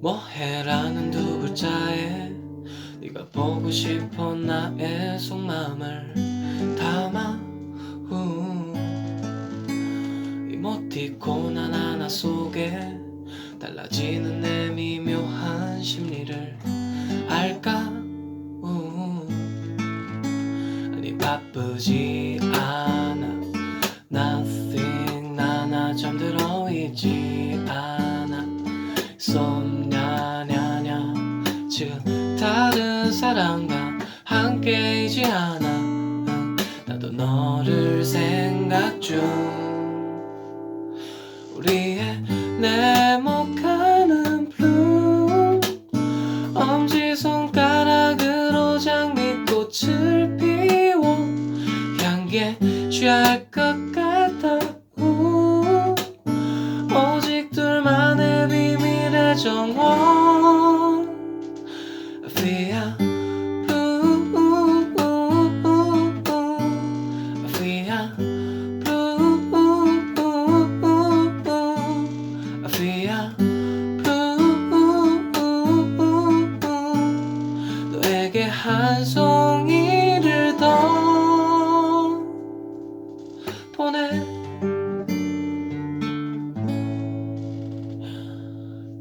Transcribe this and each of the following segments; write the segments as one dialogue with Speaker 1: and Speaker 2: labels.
Speaker 1: 뭐해라는 두 글자에 네가 보고 싶어 나의 속마음을 담아 우. 이모티콘 하나하나 속에 달라지는 내 미묘한 심리를 알까 우. 아니 바쁘지 있지 않아 썸냐냐냐. 지금 다른 사람과 함께이지 않아. 응, 나도 너를 생각 중 너에게 한송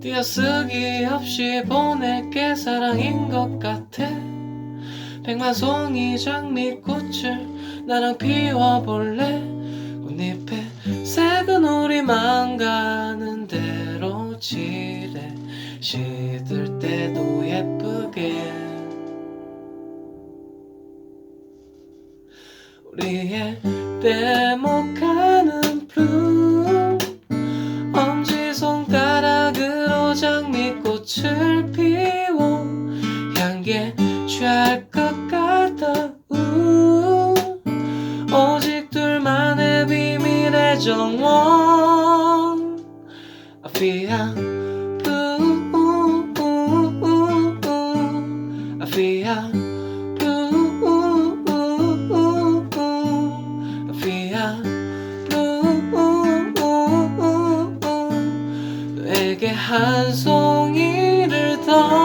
Speaker 1: 띄어쓰기 없이 보낼게 사랑인 것 같아. 백만 송이 장미꽃을 나랑 피워볼래? 꽃잎에 색은 우리 만 가는 대로 칠해. 시들 때도 예쁘게. 우리의 대목하는 블루 장미꽃을 피워. 향기에 취할 것 같아. 우. 오직 둘만의 비밀의 정원. 아피야 아피야 아피야 한 송이를 더